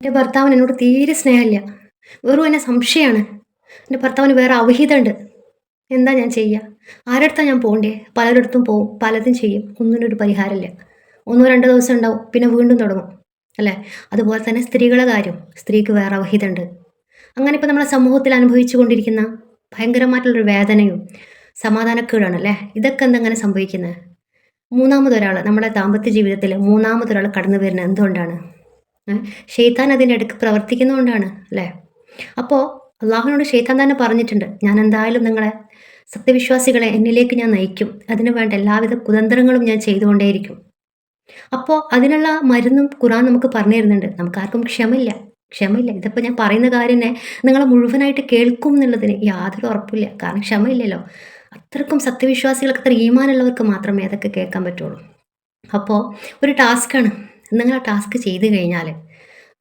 എന്റെ ഭർത്താവിന് എന്നോട് തീരെ സ്നേഹമില്ല. വെറും എന്നെ സംശയമാണ്. എന്റെ ഭർത്താവിന് വേറെ അവഹിതമുണ്ട് എന്താ ഞാൻ ചെയ്യുക? ആരടുത്താണ് ഞാൻ പോകണ്ടേ? പലരിടത്തും പോവും പലതും ചെയ്യും. ഒന്നിനൊരു പരിഹാരമില്ല. ഒന്നോ രണ്ടോ ദിവസം ഉണ്ടാവും പിന്നെ വീണ്ടും തുടങ്ങും. അല്ലേ? അതുപോലെ തന്നെ സ്ത്രീകളെ കാര്യം. സ്ത്രീക്ക് വേറെ അവഹിതമുണ്ട് അങ്ങനെ ഇപ്പോൾ നമ്മളെ സമൂഹത്തിൽ അനുഭവിച്ചു കൊണ്ടിരിക്കുന്ന ഭയങ്കരമായിട്ടുള്ളൊരു വേദനയും സമാധാനക്കേടാണ് അല്ലേ? ഇതൊക്കെ എന്തെങ്ങനെ സംഭവിക്കുന്നത് മൂന്നാമതൊരാൾ നമ്മുടെ ദാമ്പത്യ ജീവിതത്തിൽ മൂന്നാമതൊരാൾ കടന്നു വരുന്നത് എന്തുകൊണ്ടാണ്? ഷെയ്ത്താൻ അതിന്റെ ഇടയ്ക്ക് പ്രവർത്തിക്കുന്നതുകൊണ്ടാണ് അല്ലേ? അപ്പോൾ അള്ളാഹുവിനോട് ഷെയ്ത്താൻ തന്നെ പറഞ്ഞിട്ടുണ്ട് ഞാൻ എന്തായാലും നിങ്ങളെ സത്യവിശ്വാസികളെ എന്നിലേക്ക് ഞാൻ നയിക്കും. അതിനു വേണ്ട എല്ലാവിധ കുതന്ത്രങ്ങളും ഞാൻ ചെയ്തുകൊണ്ടേയിരിക്കും. അപ്പോൾ അതിനുള്ള മരുന്നും ഖുറാൻ നമുക്ക് പറഞ്ഞു തരുന്നുണ്ട്. നമുക്കാർക്കും ക്ഷമയില്ല. ക്ഷമയില്ല. ഇതിപ്പോൾ ഞാൻ പറയുന്ന കാര്യം നിങ്ങൾ മുഴുവനായിട്ട് കേൾക്കും എന്നുള്ളതിന് യാതൊരു ഉറപ്പില്ല കാരണം ക്ഷമയില്ലല്ലോ. അത്രക്കും സത്യവിശ്വാസികൾക്ക് അത്ര ഈമാനുള്ളവർക്ക് മാത്രമേ അതൊക്കെ കേൾക്കാൻ പറ്റുള്ളൂ. അപ്പോൾ ഒരു ടാസ്ക്കാണ്. നിങ്ങൾ ആ ടാസ്ക് ചെയ്തു കഴിഞ്ഞാൽ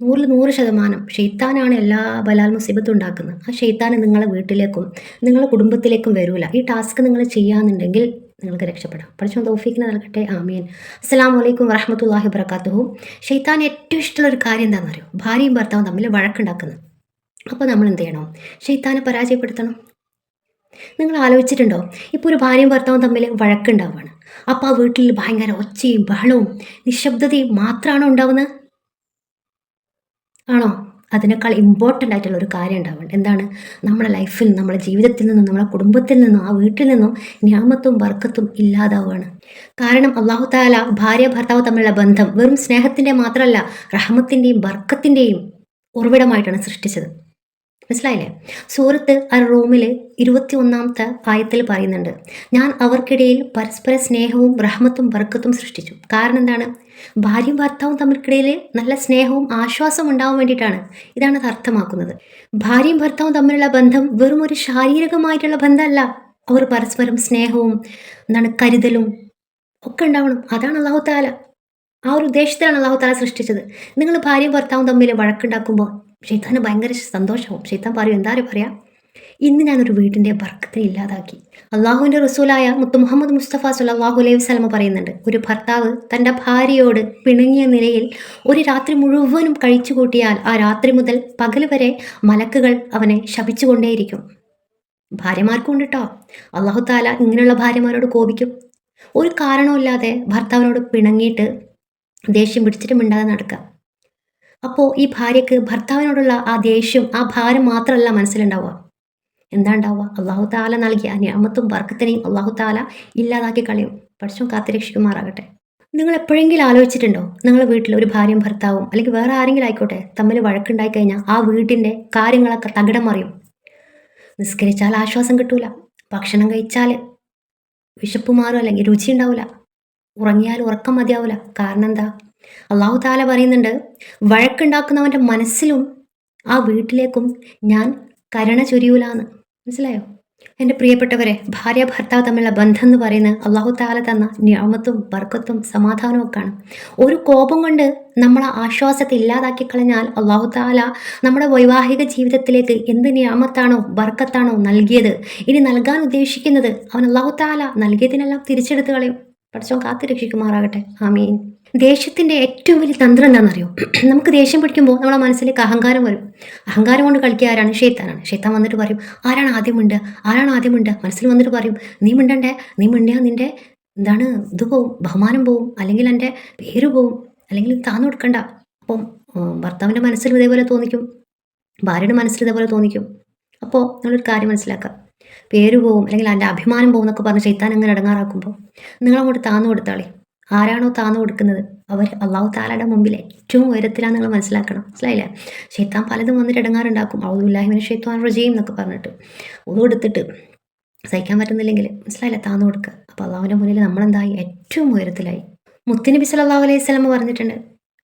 നൂറിൽ നൂറ് ശതമാനം ഷെയ്ത്താനാണ് എല്ലാ ബലാൽ മുസീബത്തും ഉണ്ടാക്കുന്നത്. ആ ഷെയ്ത്താൻ നിങ്ങളെ വീട്ടിലേക്കും നിങ്ങളുടെ കുടുംബത്തിലേക്കും വരൂല. ഈ ടാസ്ക് നിങ്ങൾ ചെയ്യാന്നുണ്ടെങ്കിൽ നിങ്ങൾക്ക് രക്ഷപ്പെടാം. പഠിച്ചോ തോഫിക്കിന് നൽകട്ടെ. ആമീൻ. അസ്സാം വലൈക്കും വറഹമത്തല്ലാഹി വബർക്കാത്തുഹു ഷെയ്ത്താൻ ഏറ്റവും ഇഷ്ടമുള്ള ഒരു കാര്യം എന്താണെന്ന് അറിയോ? ഭാര്യയും ഭർത്താവും തമ്മിൽ വഴക്കുണ്ടാക്കുന്നത് അപ്പോൾ നമ്മൾ എന്ത് ചെയ്യണം? ഷെയ്ത്താനെ പരാജയപ്പെടുത്തണം. നിങ്ങൾ ആലോചിച്ചിട്ടുണ്ടോ? ഇപ്പോൾ ഒരു ഭാര്യയും ഭർത്താവും തമ്മിൽ വഴക്കുണ്ടാവുകയാണ് അപ്പോൾ ആ വീട്ടിൽ ഭയങ്കര ഒച്ചയും ബഹളവും നിശബ്ദതയും മാത്രമാണോ ഉണ്ടാവുന്നത്? ആണോ? അതിനേക്കാൾ ഇമ്പോർട്ടന്റ് ആയിട്ടുള്ള ഒരു കാര്യം ഉണ്ടാവുന്നത് എന്താണ്? നമ്മുടെ ലൈഫിൽ നിന്നും നമ്മുടെ ജീവിതത്തിൽ നിന്നും നമ്മുടെ കുടുംബത്തിൽ നിന്നും ആ വീട്ടിൽ നിന്നും ഞാമത്തും വർക്കത്തും ഇല്ലാതാവുകയാണ് കാരണം അള്ളാഹു താല ഭാര്യ ഭർത്താവ് തമ്മിലുള്ള ബന്ധം വെറും സ്നേഹത്തിന്റെ മാത്രമല്ല റഹമത്തിന്റെയും ബർക്കത്തിന്റെയും ഉറവിടമായിട്ടാണ് സൃഷ്ടിച്ചത്. മനസ്സിലായില്ലേ? സൂറത്ത് അൽ റൂമിൽ ഇരുപത്തി ഒന്നാമത്തെ ആയത്തിൽ പറയുന്നുണ്ട് ഞാൻ അവർക്കിടയിൽ പരസ്പര സ്നേഹവും റഹ്മത്തും ബർക്കത്തും സൃഷ്ടിച്ചു. കാരണം എന്താണ്? ഭാര്യയും ഭർത്താവും തമ്മിൽക്കിടയിൽ നല്ല സ്നേഹവും ആശ്വാസവും ഉണ്ടാവാൻ വേണ്ടിയിട്ടാണ് ഇതാണ് അത് അർത്ഥമാക്കുന്നത്. ഭാര്യയും ഭർത്താവും തമ്മിലുള്ള ബന്ധം വെറും ഒരു ശാരീരികമായിട്ടുള്ള ബന്ധമല്ല. അവർ പരസ്പരം സ്നേഹവും എന്താണ് കരുതലും ഒക്കെ ഉണ്ടാവണം. അതാണ് അള്ളാഹു താല ആ ഒരു ഉദ്ദേശത്തിലാണ് അള്ളാഹു താല സൃഷ്ടിച്ചത്. നിങ്ങൾ ഭാര്യയും ഭർത്താവും തമ്മിൽ വഴക്കുണ്ടാക്കുമ്പോൾ ഷെയ്ത്താന് ഭയങ്കര സന്തോഷവും ഷെയ്ത്താൻ പറയും എന്താ പറയാ? ഇന്ന് ഞാനൊരു വീടിന്റെ ബർക്കത്തിനെ ഇല്ലാതാക്കി. അള്ളാഹുവിന്റെ റസൂലായ മുത്ത് മുഹമ്മദ് മുസ്തഫ സുല്ലാഹു അലൈഹി വസ്ലമ പറയുന്നുണ്ട് ഒരു ഭർത്താവ് തന്റെ ഭാര്യയോട് പിണങ്ങിയ നിലയിൽ ഒരു രാത്രി മുഴുവനും കഴിച്ചു കൂട്ടിയാൽ ആ രാത്രി മുതൽ പകൽ വരെ മലക്കുകൾ അവനെ ശപിച്ചുകൊണ്ടേയിരിക്കും. ഭാര്യമാർക്കും കേട്ടോ അള്ളാഹു താല ഇങ്ങനെയുള്ള ഭാര്യമാരോട് കോപിക്കും. ഒരു കാരണവുമില്ലാതെ ഭർത്താവിനോട് പിണങ്ങിയിട്ട് ദേഷ്യം പിടിച്ചിട്ട് മിണ്ടാതെ നടക്കുക അപ്പോൾ ഈ ഭാര്യയ്ക്ക് ഭർത്താവിനോടുള്ള ആ ദേഷ്യം ആ ഭാരം മാത്രമല്ല മനസ്സിലുണ്ടാവുക. എന്താ ഉണ്ടാവുക അള്ളാഹു താല നൽകിയ ഞാമത്തും വർക്കത്തിനെയും അള്ളാഹു താല ഇല്ലാതാക്കി കളയും. പഠിച്ചും കാത്തിരക്ഷിക്കുമാറാകട്ടെ. നിങ്ങൾ എപ്പോഴെങ്കിലും ആലോചിച്ചിട്ടുണ്ടോ? നിങ്ങളുടെ വീട്ടിൽ ഒരു ഭാര്യയും ഭർത്താവും അല്ലെങ്കിൽ വേറെ ആരെങ്കിലും ആയിക്കോട്ടെ തമ്മിൽ വഴക്കുണ്ടായി കഴിഞ്ഞാൽ ആ വീട്ടിന്റെ കാര്യങ്ങളൊക്കെ തകിടം മറിയും. നിസ്കരിച്ചാൽ ആശ്വാസം കിട്ടൂല. ഭക്ഷണം കഴിച്ചാൽ വിശപ്പ് മാറും അല്ലെങ്കിൽ രുചി ഉണ്ടാവില്ല. ഉറങ്ങിയാൽ ഉറക്കം മതിയാവില്ല. കാരണം എന്താ? അള്ളാഹു താല പറയുന്നുണ്ട് വഴക്കുണ്ടാക്കുന്നവന്റെ മനസ്സിലും ആ വീട്ടിലേക്കും ഞാൻ കരുണ ചൊരിയൂലാന്ന്. മനസ്സിലായോ? എന്റെ പ്രിയപ്പെട്ടവരെ ഭാര്യ ഭർത്താവ് തമ്മിലുള്ള ബന്ധം എന്ന് പറയുന്നത് അള്ളാഹു താല തന്ന ഞാമത്തും ബർക്കത്തും സമാധാനവും ഒക്കെയാണ്. ഒരു കോപം കൊണ്ട് നമ്മളെ ആശ്വാസത്തെ ഇല്ലാതാക്കി കളഞ്ഞാൽ അള്ളാഹു താല നമ്മുടെ വൈവാഹിക ജീവിതത്തിലേക്ക് എന്ത് ഞാമത്താണോ ബർക്കത്താണോ നൽകിയത് ഇനി നൽകാൻ ഉദ്ദേശിക്കുന്നത് അവൻ അള്ളാഹു താല നൽകിയതിനെല്ലാം തിരിച്ചെടുത്ത് കളയും. പഠിച്ചോ കാത്തു രക്ഷിക്കുമാറാകട്ടെ ആമീൻ. ദേഷ്യത്തിന്റെ ഏറ്റവും വലിയ തന്ത്രം എന്താണെന്നറിയോ? നമുക്ക് ദേഷ്യം പിടിക്കുമ്പോൾ നമ്മുടെ മനസ്സിലേക്ക് അഹങ്കാരം വരും. അഹങ്കാരം കൊണ്ട് കളിക്കുക ആരാണ്? ഷെയ്ത്താനാണ് ഷെയ്ത്താൻ വന്നിട്ട് പറയും ആരാണ് ആദ്യം ആരാണ് ആദ്യം മനസ്സിൽ വന്നിട്ട് പറയും നീ മിണ്ടണ്ടേ? നീ മിണ്ടിയാൽ നിന്റെ എന്താണ് ഇത് പോവും? ബഹുമാനം പോവും? അല്ലെങ്കിൽ എന്റെ പേര് പോവും? അല്ലെങ്കിൽ താന്നു കൊടുക്കണ്ട? അപ്പം ഭർത്താവിന്റെ മനസ്സിൽ ഇതേപോലെ തോന്നിക്കും. ഭാര്യയുടെ മനസ്സിൽ ഇതേപോലെ തോന്നിക്കും. അപ്പോൾ നിങ്ങളൊരു കാര്യം മനസ്സിലാക്കാം. പേര് പോവും അല്ലെങ്കിൽ എന്റെ അഭിമാനം പോകും എന്നൊക്കെ പറഞ്ഞ് ചെയ്താൻ അങ്ങനെ ഇടങ്ങാറാക്കുമ്പോൾ നിങ്ങളങ്ങോട്ട് താന്നു കൊടുത്താളേ. ആരാണോ താന്ന് കൊടുക്കുന്നത്? അവർ അള്ളാഹു താലയുടെ മുമ്പിൽ ഏറ്റവും ഉയരത്തിലാണ് നിങ്ങൾ മനസ്സിലാക്കണം. മനസ്സിലായില്ലേ? ഷെയ്ത്താൻ പലതും വന്നിട്ട് ഇടങ്ങാറുണ്ടാക്കും. ഔദുല്ലാഹിമിന് ഷെയ്ത്താൻ റജീം എന്നൊക്കെ പറഞ്ഞിട്ട്. ഒന്നും എടുത്തിട്ട് സഹിക്കാൻ പറ്റുന്നില്ലെങ്കിൽ മനസ്സിലായില്ല? താന്ന് കൊടുക്കുക. അപ്പോൾ അള്ളാഹുവിന്റെ മുന്നിൽ നമ്മളെന്തായി? ഏറ്റവും ഉയരത്തിലായി. മുത്തുനബി സല്ലാഹു അലൈഹി സ്വലമ പറഞ്ഞിട്ടുണ്ട്.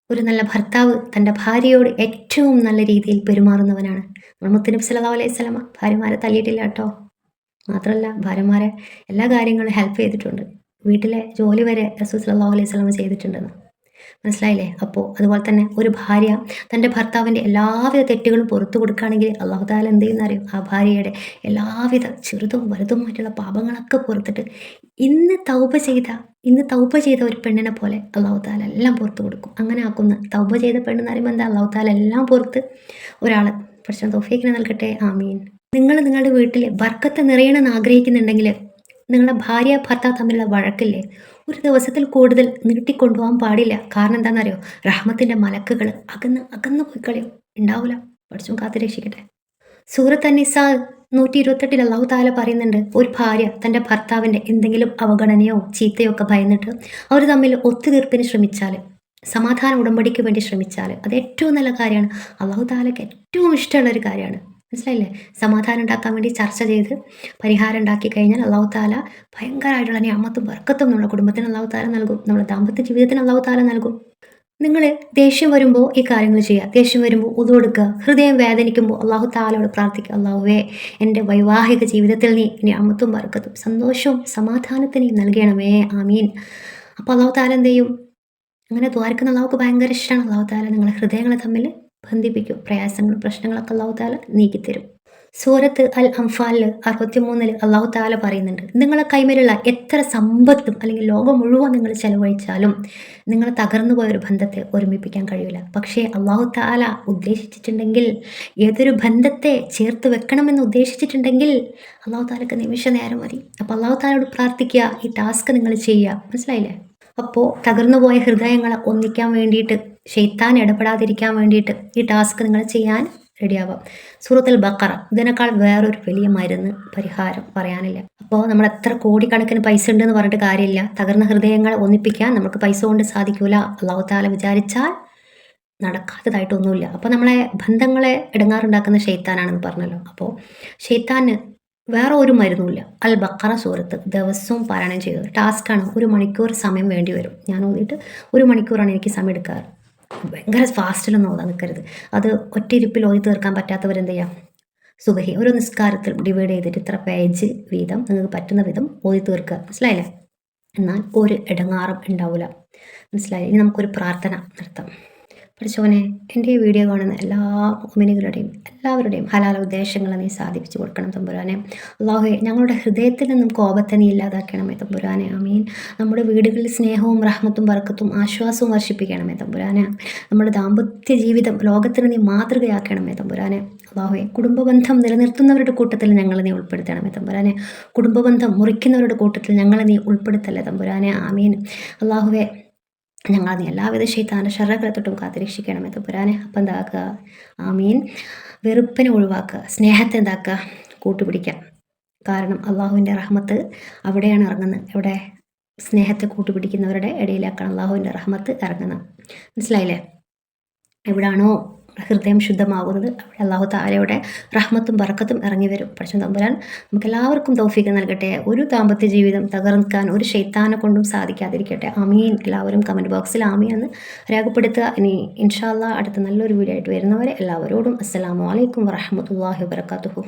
ഒരു നല്ല ഭർത്താവ് തന്റെ ഭാര്യയോട് ഏറ്റവും നല്ല രീതിയിൽ പെരുമാറുന്നവനാണ്. നമ്മൾ മുത്തുനബി സല്ലാഹു അലൈഹി സ്വലമ ഭാര്യമാരെ തല്ലിയിട്ടില്ല കേട്ടോ. മാത്രമല്ല ഭാര്യമാരെ എല്ലാ കാര്യങ്ങളും ഹെൽപ്പ് ചെയ്തിട്ടുണ്ട്. വീട്ടിലെ ജോലി വരെ റസൂൽ സല്ലാഹു അലൈഹി സ്വലമ ചെയ്തിട്ടുണ്ടെന്ന്. മനസ്സിലായില്ലേ? അപ്പോൾ അതുപോലെ തന്നെ ഒരു ഭാര്യ തന്റെ ഭർത്താവിന്റെ എല്ലാവിധ തെറ്റുകളും പുറത്തു കൊടുക്കുകയാണെങ്കിൽ അള്ളാഹു താല എന്ത് ചെയ്യുന്നറിയും ആ ഭാര്യയുടെ എല്ലാവിധ ചെറുതും വലുതുമായിട്ടുള്ള പാപങ്ങളൊക്കെ പുറത്തിട്ട് ഇന്ന് തൗപ ചെയ്ത ഇന്ന് തൗപ ചെയ്ത ഒരു പെണ്ണിനെ പോലെ അള്ളാഹു താല എല്ലാം പുറത്തു കൊടുക്കും. അങ്ങനെ ആക്കുന്ന തൗപ ചെയ്ത പെണ്ണെന്ന് പറയുമ്പോൾ എന്താ? അള്ളാഹു താല എല്ലാം പുറത്ത് ഒരാൾ പക്ഷേ തോഫിക്കിനെ നൽകട്ടെ. ആമീൻ. നിങ്ങൾ നിങ്ങളുടെ വീട്ടിൽ ബർക്കത്ത് നിറയണമെന്ന് ആഗ്രഹിക്കുന്നുണ്ടെങ്കിൽ നിങ്ങളുടെ ഭാര്യ ഭർത്താവ് തമ്മിലുള്ള വഴക്കില്ലേ? ഒരു ദിവസത്തിൽ കൂടുതൽ നീട്ടിക്കൊണ്ടുപോകാൻ പാടില്ല. കാരണം എന്താണെന്നറിയോ? റഹ്മത്തിന്റെ മലക്കുകൾ അകന്ന് അകന്ന് പോയി കളയും ഉണ്ടാവില്ല പഠിച്ചും കാത്തു രക്ഷിക്കട്ടെ. സൂറത്ത് അനിസ നൂറ്റി ഇരുപത്തെട്ടിൽ അള്ളാഹു താല പറയുന്നുണ്ട് ഒരു ഭാര്യ തന്റെ ഭർത്താവിന്റെ എന്തെങ്കിലും അവഗണനയോ ചീത്തയോ ഒക്കെ ഭയന്നിട്ട് അവർ തമ്മിൽ ഒത്തുതീർപ്പിന് ശ്രമിച്ചാൽ സമാധാന ഉടമ്പടിക്ക് വേണ്ടി ശ്രമിച്ചാൽ അത് ഏറ്റവും നല്ല കാര്യമാണ്. അള്ളാഹു താലയ്ക്ക് ഏറ്റവും ഇഷ്ടമുള്ള ഒരു കാര്യമാണ്. മനസ്സിലായില്ലേ? സമാധാനം ഉണ്ടാക്കാൻ വേണ്ടി ചർച്ച ചെയ്ത് പരിഹാരം ഉണ്ടാക്കി കഴിഞ്ഞാൽ അള്ളാഹു താല ഭയങ്കരമായിട്ടുള്ള ഞാമത്തും വർക്കത്തും നമ്മുടെ കുടുംബത്തിന് അള്ളാഹു താല നൽകും. നമ്മുടെ ദാമ്പത്യ ജീവിതത്തിന് അള്ളാഹു താല നൽകും. നിങ്ങൾ ദേഷ്യം വരുമ്പോൾ ഈ കാര്യങ്ങൾ ചെയ്യുക. ദേഷ്യം വരുമ്പോൾ ഉതുകൊടുക്കുക ഹൃദയം വേദനിക്കുമ്പോൾ അള്ളാഹു താലോട് പ്രാർത്ഥിക്കുക. അള്ളാഹുവേ എന്റെ വൈവാഹിക ജീവിതത്തിൽ നീ ഞാമത്തും വർക്കത്തും സന്തോഷവും സമാധാനത്തിന് നൽകണമേ. ആമീൻ. അപ്പോൾ അള്ളാഹു താല എന്ത് ചെയ്യും? അങ്ങനെ ദ്വാരക്കുന്ന അള്ളാഹുക്ക് ഭയങ്കര ഇഷ്ടമാണ് അള്ളാഹു താല നിങ്ങളുടെ ഹൃദയങ്ങളെ തമ്മിൽ ബന്ധിപ്പിക്കും. പ്രയാസങ്ങളും പ്രശ്നങ്ങളൊക്കെ അള്ളാഹു താല നീക്കിത്തരും. സൂറത്ത് അൽ അംഫാലിൽ അറുപത്തിമൂന്നിൽ അള്ളാഹു താല പറയുന്നുണ്ട് നിങ്ങളെ കൈമേലുള്ള എത്ര സമ്പത്തും അല്ലെങ്കിൽ ലോകം മുഴുവൻ നിങ്ങൾ ചെലവഴിച്ചാലും നിങ്ങൾ തകർന്നു പോയ ഒരു ബന്ധത്തെ ഒരുമിപ്പിക്കാൻ കഴിയില്ല. പക്ഷേ അള്ളാഹു താല ഉദ്ദേശിച്ചിട്ടുണ്ടെങ്കിൽ ഏതൊരു ബന്ധത്തെ ചേർത്ത് വെക്കണമെന്ന് ഉദ്ദേശിച്ചിട്ടുണ്ടെങ്കിൽ അള്ളാഹു താലക്ക് നിമിഷ നേരം മതി. അപ്പോൾ അള്ളാഹു താലോട് പ്രാർത്ഥിക്കുക ഈ ടാസ്ക് നിങ്ങൾ ചെയ്യുക. മനസ്സിലായില്ലേ? അപ്പോൾ തകർന്നു പോയ ഹൃദയങ്ങളെ ഒന്നിക്കാൻ വേണ്ടിയിട്ട് ഷെയ്ത്താൻ ഇടപെടാതിരിക്കാൻ വേണ്ടിയിട്ട് ഈ ടാസ്ക് നിങ്ങൾ ചെയ്യാൻ റെഡിയാവാം സൂറത്തുൽ ബക്കറ ഇതിനേക്കാൾ വേറൊരു വലിയ മരുന്ന് പരിഹാരം പറയാനില്ല. അപ്പോൾ നമ്മൾ എത്ര കോടിക്കണക്കിന് പൈസ ഉണ്ടെന്ന് പറഞ്ഞിട്ട് കാര്യമില്ല. തകർന്ന ഹൃദയങ്ങളെ ഒന്നിപ്പിക്കാൻ നമുക്ക് പൈസ കൊണ്ട് സാധിക്കൂല. അള്ളാഹുത്താല വിചാരിച്ചാൽ നടക്കാത്തതായിട്ടൊന്നുമില്ല. അപ്പോൾ നമ്മളെ ബന്ധങ്ങളെ ഇടങ്ങാറുണ്ടാക്കുന്ന ഷെയ്ത്താനാണെന്ന് പറഞ്ഞല്ലോ. അപ്പോൾ ഷെയ്ത്താന് വേറെ ഒരു മരുന്നുമില്ല. അൽ ബക്കറ സൂറത്ത്. ദിവസവും പാരായണം ചെയ്തത് ടാസ്ക്കാണ്. ഒരു മണിക്കൂർ സമയം വേണ്ടി വരും. ഞാൻ ഓതിയിട്ട് ഒരു മണിക്കൂറാണ് എനിക്ക് സമയം എടുക്കാറ്. ഭയങ്കര ഫാസ്റ്റിലൊന്നും ഓതാൻ നിൽക്കരുത് അത് ഒറ്റ ഇരിപ്പിൽ ഓതി തീർക്കാൻ പറ്റാത്തവരെന്ത് ചെയ്യാം? സുഖഹി ഒരു നിസ്കാരത്തിൽ ഡിവൈഡ് ചെയ്തിട്ട് ഇത്ര പേജ് വീതം നിങ്ങൾക്ക് പറ്റുന്ന വിധം ഓതി തീർക്കുക മനസ്സിലായില്ലേ? എന്നാൽ ഒരു ഇടങ്ങാറും ഉണ്ടാവില്ല മനസ്സിലായി? ഇനി നമുക്കൊരു പ്രാർത്ഥന നടത്താം. പഠിച്ചോനെ എന്റെ ഈ വീഡിയോ കാണുന്ന എല്ലാ മിനികളുടെയും എല്ലാവരുടെയും ഹലാല ഉദ്ദേശങ്ങളെ നീ സാധിപ്പിച്ചു കൊടുക്കണം തമ്പുരാനെ. അള്ളാഹു ഞങ്ങളുടെ ഹൃദയത്തിൽ നിന്നും കോപത്തെ നീ ഇല്ലാതാക്കണമേ തമ്പുരാനെ. അമീൻ നമ്മുടെ വീടുകളിൽ സ്നേഹവും റഹ്മത്തും വർക്കത്തും ആശ്വാസവും വർഷിപ്പിക്കണമേ തമ്പുരാനെ. നമ്മുടെ ദാമ്പത്യ ജീവിതം ലോകത്തിന് നീ മാതൃകയാക്കണമേ തമ്പുരാനെ. അള്ളാഹുവെ കുടുംബബന്ധം നിലനിർത്തുന്നവരുടെ കൂട്ടത്തിൽ ഞങ്ങളെ നീ ഉൾപ്പെടുത്തണമേ തമ്പുരാനെ. കുടുംബബന്ധം മുറിക്കുന്നവരുടെ കൂട്ടത്തിൽ ഞങ്ങളെ നീ ഉൾപ്പെടുത്തല്ലേ തമ്പുരാനെ. ആമീൻ. അള്ളാഹുവെ ഞങ്ങൾ എല്ലാവിധ ശൈത്താന്റെ ഷറകളെ തൊട്ടും എന്ന് തമ്പുരാനെ അപ്പം എന്താക്കുക ആമീൻ. വെറുപ്പിനെ ഒഴിവാക്കുക സ്നേഹത്തെ എന്താക്കുക? കൂട്ടുപിടിക്കുക കാരണം അള്ളാഹുവിന്റെ റഹ്മത്ത് അവിടെയാണ് ഇറങ്ങുന്നത്. എവിടെ? സ്നേഹത്തെ കൂട്ടുപിടിക്കുന്നവരുടെ ഇടയിലാക്കാണ് അള്ളാഹുവിന്റെ റഹ്മത്ത് ഇറങ്ങുന്നത്. മനസ്സിലായില്ലേ? എവിടാണോ? ഹൃദയം ശുദ്ധമാകുന്നത് അവിടെ അള്ളാഹു താരയുടെ റഹ്മത്തും ബറക്കത്തും ഇറങ്ങി വരും. പക്ഷേ തമ്പുരാൻ നമുക്ക് എല്ലാവർക്കും നൽകട്ടെ. ഒരു ദാമ്പത്യ ജീവിതം തകർക്കാൻ ഒരു ശൈത്താനെ കൊണ്ടും സാധിക്കാതിരിക്കട്ടെ. അമീൻ എല്ലാവരും കമന്റ് ബോക്സിൽ ആമി എന്ന് രേഖപ്പെടുത്തുക. ഇനി ഇൻഷാല്ല അടുത്ത നല്ലൊരു വീഡിയോ ആയിട്ട് വരുന്നവരെ എല്ലാവരോടും അസ്സലാമു അലൈക്കും വറഹമത്തല്ലാഹി വാബർക്കാത്തുഹു